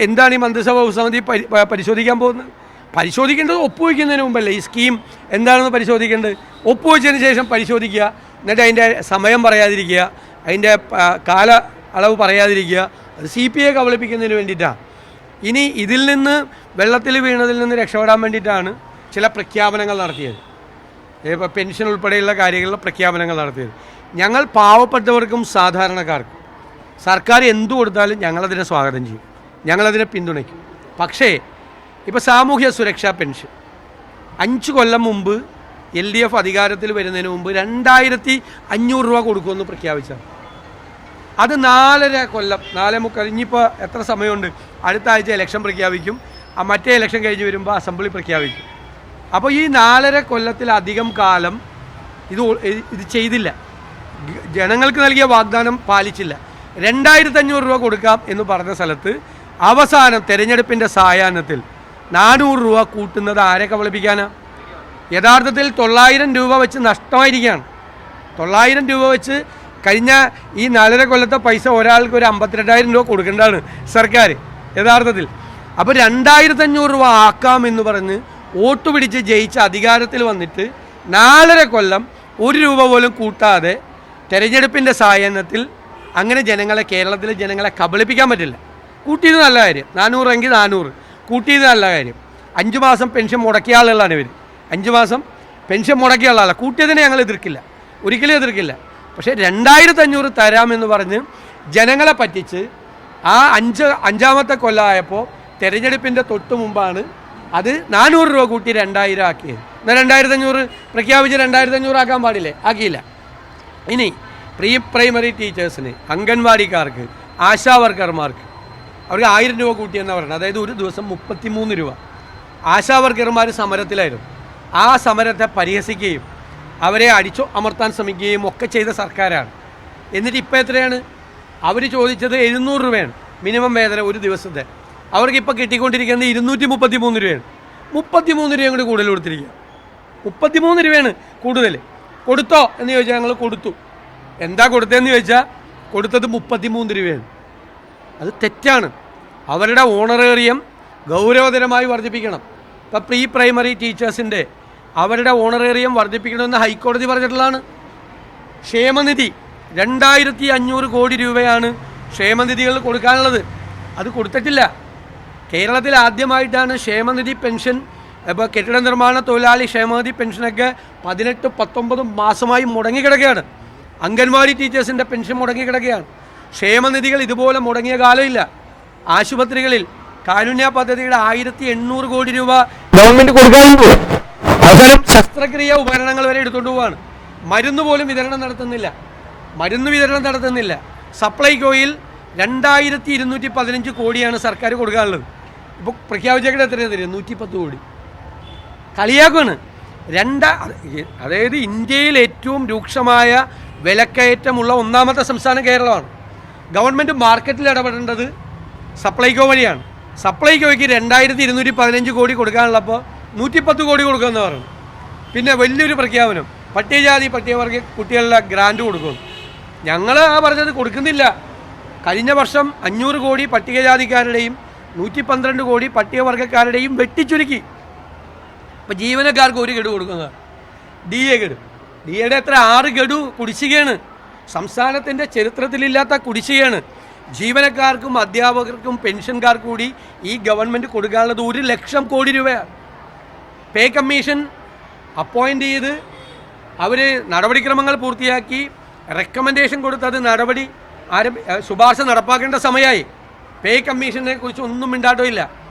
എന്താണ് ഈ മന്ത്രിസഭ ഉപസമിതി പരിശോധിക്കാൻ പോകുന്നത്? പരിശോധിക്കേണ്ടത് ഒപ്പുവയ്ക്കുന്നതിന് മുമ്പല്ലേ? ഈ സ്കീം എന്താണെന്ന് പരിശോധിക്കേണ്ടത്? ഒപ്പുവെച്ചതിന് ശേഷം പരിശോധിക്കുക. എന്നിട്ട് അതിന്റെ സമയം പറയാതിരിക്കുക. അതിന്റെ കാല അളവ് പറയാതിരിക്കുക. അത് സി പി ഐ കബളിപ്പിക്കുന്നതിന് വേണ്ടിയിട്ടാണ് ഇനി ഇതിൽ നിന്ന് വെള്ളത്തിൽ വീണതിൽ നിന്ന് രക്ഷപ്പെടാൻ വേണ്ടിയിട്ടാണ് ചില പ്രഖ്യാപനങ്ങൾ നടത്തിയത്. ഇപ്പോൾ പെൻഷൻ ഉൾപ്പെടെയുള്ള കാര്യങ്ങളിൽ പ്രഖ്യാപനങ്ങൾ നടത്തിയത്. ഞങ്ങൾ പാവപ്പെട്ടവർക്കും സാധാരണക്കാർക്കും. സർക്കാർ എന്തു കൊടുത്താലും ഞങ്ങളതിനെ സ്വാഗതം ചെയ്യും. ഞങ്ങളതിനെ പിന്തുണയ്ക്കും. പക്ഷേ ഇപ്പോൾ സാമൂഹ്യ സുരക്ഷാ പെൻഷൻ. അഞ്ച് കൊല്ലം മുമ്പ് എൽ ഡി എഫ് അധികാരത്തിൽ വരുന്നതിന് മുമ്പ് രണ്ടായിരത്തി അഞ്ഞൂറ് രൂപ കൊടുക്കുമെന്ന് പ്രഖ്യാപിച്ചത് അത് നാലര കൊല്ലം നാലേ മുക്കാൽ ഇനിയിപ്പോൾ എത്ര സമയമുണ്ട്? അടുത്ത ആഴ്ച ഇലക്ഷൻ പ്രഖ്യാപിക്കും. മറ്റേ ഇലക്ഷൻ കഴിഞ്ഞ് വരുമ്പോൾ അസംബ്ലി പ്രഖ്യാപിക്കും. അപ്പോൾ ഈ നാലര കൊല്ലത്തിലധികം കാലം ഇത് ഇത് ചെയ്തില്ല. ജനങ്ങൾക്ക് നൽകിയ വാഗ്ദാനം പാലിച്ചില്ല. രണ്ടായിരത്തി അഞ്ഞൂറ് രൂപ കൊടുക്കാം എന്ന് പറഞ്ഞ സ്ഥലത്ത് അവസാനം തെരഞ്ഞെടുപ്പിന്റെ സായാഹ്നത്തിൽ നാനൂറ് രൂപ കൂട്ടുന്നത് ആരെ കബളിപ്പിക്കാനാണ് യഥാർത്ഥത്തിൽ തൊള്ളായിരം രൂപ വെച്ച് നഷ്ടമായിരിക്കുകയാണ്. തൊള്ളായിരം രൂപ വെച്ച് കഴിഞ്ഞ ഈ നാലര കൊല്ലത്തെ പൈസ ഒരാൾക്ക് ഒരു അമ്പത്തിരണ്ടായിരം രൂപ കൊടുക്കേണ്ടതാണ് സർക്കാർ യഥാർത്ഥത്തിൽ. അപ്പോൾ രണ്ടായിരത്തി അഞ്ഞൂറ് രൂപ ആക്കാമെന്ന് പറഞ്ഞ് വോട്ട് പിടിച്ച് ജയിച്ച് അധികാരത്തിൽ വന്നിട്ട് നാലര കൊല്ലം ഒരു രൂപ പോലും കൂട്ടാതെ തെരഞ്ഞെടുപ്പിന്റെ സായാഹ്നത്തിൽ അങ്ങനെ ജനങ്ങളെ കേരളത്തിലെ ജനങ്ങളെ കബളിപ്പിക്കാൻ പറ്റില്ല. കൂട്ടിയത് നല്ല കാര്യം. നാനൂറെങ്കിൽ നാനൂറ്. കൂട്ടിയത് നല്ല കാര്യം. അഞ്ച് മാസം പെൻഷൻ മുടക്കിയ ആളുകളാണ് ഇവർ അഞ്ച് മാസം പെൻഷൻ മുടക്കിയ ആളല്ല കൂട്ടിയതിനെ ഞങ്ങൾ എതിർക്കില്ല. ഒരിക്കലും എതിർക്കില്ല. പക്ഷേ രണ്ടായിരത്തി അഞ്ഞൂറ് തരാമെന്ന് പറഞ്ഞ് ജനങ്ങളെ പറ്റിച്ച് ആ അഞ്ച് അഞ്ചാമത്തെ കൊല്ലമായപ്പോൾ തെരഞ്ഞെടുപ്പിന്റെ തൊട്ട് മുമ്പാണ് അത് നാനൂറ് രൂപ കൂട്ടി രണ്ടായിരം ആക്കിയത്. എന്നാൽ രണ്ടായിരത്തി അഞ്ഞൂറ് പ്രഖ്യാപിച്ച് രണ്ടായിരത്തി അഞ്ഞൂറ് ആക്കാൻ പാടില്ലേ? ആക്കിയില്ല. ഇനി പ്രീ പ്രൈമറി ടീച്ചേഴ്സിന് അംഗൻവാടിക്കാർക്ക് ആശാ വർക്കർമാർക്ക് അവർക്ക് ആയിരം രൂപ കൂട്ടിയെന്നാണ് പറയുന്നത്. അതായത് ഒരു ദിവസം മുപ്പത്തിമൂന്ന് രൂപ. ആശാവർക്കർമാർ സമരത്തിലായിരുന്നു. ആ സമരത്തെ പരിഹസിക്കുകയും അവരെ അടിച്ചു അമർത്താൻ ശ്രമിക്കുകയും ഒക്കെ ചെയ്ത സർക്കാരാണ്. എന്നിട്ട് ഇപ്പോൾ എത്രയാണ്? അവർ ചോദിച്ചത് എഴുന്നൂറ് രൂപയാണ്. മിനിമം വേതനം ഒരു ദിവസത്തെ. അവർക്ക് ഇപ്പോൾ കിട്ടിക്കൊണ്ടിരിക്കുന്നത് ഇരുന്നൂറ്റി മുപ്പത്തി മൂന്ന് രൂപയാണ്. മുപ്പത്തി മൂന്ന് രൂപയും കൂടി കൂടുതൽ കൊടുത്തിരിക്കുക. മുപ്പത്തിമൂന്ന് രൂപയാണ് കൂടുതൽ കൊടുത്തോ എന്ന് ചോദിച്ചാൽ ഞങ്ങൾ കൊടുത്തു. എന്താ കൊടുത്തതെന്ന് ചോദിച്ചാൽ കൊടുത്തത് മുപ്പത്തിമൂന്ന് രൂപയാണ്. അത് തെറ്റാണ്. അവരുടെ ഓണറേറിയം ഗൗരവതരമായി വർദ്ധിപ്പിക്കണം. ഇപ്പം പ്രീ പ്രൈമറി ടീച്ചേഴ്സിന്റെ അവരുടെ ഓണറേറിയം വർദ്ധിപ്പിക്കണമെന്ന് ഹൈക്കോടതി പറഞ്ഞിട്ടുള്ളതാണ്. ക്ഷേമനിധി രണ്ടായിരത്തി അഞ്ഞൂറ് കോടി രൂപയാണ് ക്ഷേമനിധികൾ കൊടുക്കാനുള്ളത്. അത് കൊടുത്തിട്ടില്ല. കേരളത്തിൽ ആദ്യമായിട്ടാണ് ക്ഷേമനിധി പെൻഷൻ ഇപ്പോൾ കെട്ടിട നിർമ്മാണ തൊഴിലാളി ക്ഷേമനിധി പെൻഷനൊക്കെ പതിനെട്ട് പത്തൊമ്പത് മാസമായി മുടങ്ങിക്കിടക്കുകയാണ്. അംഗൻവാടി ടീച്ചേഴ്സിന്റെ പെൻഷൻ മുടങ്ങിക്കിടക്കുകയാണ്. ക്ഷേമനിധികൾ ഇതുപോലെ മുടങ്ങിയ കാലമില്ല. ആശുപത്രികളിൽ കാരുണ്യ പദ്ധതിയുടെ ആയിരത്തി എണ്ണൂറ് കോടി രൂപ ഗവൺമെന്റ് കൊടുക്കാറുണ്ട് അവസാനം ശസ്ത്രക്രിയ ഉപകരണങ്ങൾ വരെ എടുത്തുകൊണ്ട് പോവാണ്. മരുന്ന് പോലും വിതരണം നടത്തുന്നില്ല. മരുന്ന് വിതരണം നടത്തുന്നില്ല. സപ്ലൈകോയിൽ രണ്ടായിരത്തി ഇരുന്നൂറ്റി പതിനഞ്ച് കോടിയാണ് സർക്കാർ കൊടുക്കാനുള്ളത്. ഇപ്പോൾ പ്രഖ്യാപിച്ചേക്കടെ എത്രയാണ് തരിക? നൂറ്റി പത്ത് കോടി. കളിയാക്കുകയാണ് രണ്ട അതായത് ഇന്ത്യയിൽ ഏറ്റവും രൂക്ഷമായ വിലക്കയറ്റമുള്ള ഒന്നാമത്തെ സംസ്ഥാനം കേരളമാണ്. ഗവൺമെന്റ് മാർക്കറ്റിൽ ഇടപെടേണ്ടത് സപ്ലൈകോ വഴിയാണ്. സപ്ലൈകോയ്ക്ക് രണ്ടായിരത്തി ഇരുന്നൂറ്റി പതിനഞ്ച് കോടി കൊടുക്കാനുള്ളപ്പോൾ നൂറ്റിപ്പത്ത് കോടി കൊടുക്കുമെന്ന് പറഞ്ഞു. പിന്നെ വലിയൊരു പ്രഖ്യാപനം. പട്ടികജാതി പട്ടികവർഗ കുട്ടികളുടെ ഗ്രാൻഡ് കൊടുക്കും. ഞങ്ങൾ ആ പറഞ്ഞത് കൊടുക്കുന്നില്ല. കഴിഞ്ഞ വർഷം അഞ്ഞൂറ് കോടി പട്ടികജാതിക്കാരുടെയും നൂറ്റി പന്ത്രണ്ട് കോടി പട്ടികവർഗക്കാരുടെയും വെട്ടിച്ചുരുക്കി. ഇപ്പം ജീവനക്കാർക്ക് ഒരു ഗഡു കൊടുക്കുന്നത് ഡി എ ഗഡു. ഡി എയുടെ എത്ര ആറ് ഗഡു കുടിശ്ശികയാണ്. സംസ്ഥാനത്തിന്റെ ചരിത്രത്തിലില്ലാത്ത കുടിശ്ശികയാണ്. ജീവനക്കാർക്കും അധ്യാപകർക്കും പെൻഷൻകാർക്കും കൂടി ഈ ഗവൺമെന്റ് കൊടുക്കാനുള്ളത് ഒരു ലക്ഷം കോടി രൂപയാണ്. പേ കമ്മീഷൻ അപ്പോയിന്റ് ചെയ്ത് അവർ നടപടിക്രമങ്ങൾ പൂർത്തിയാക്കി. റെക്കമെൻഡേഷൻ കൊടുത്തത് നടപടി ആരംഭി ശുപാർശ നടപ്പാക്കേണ്ട സമയമായി. പേ കമ്മീഷനെ കുറിച്ച് ഒന്നും മിണ്ടാട്ടോ ഇല്ല.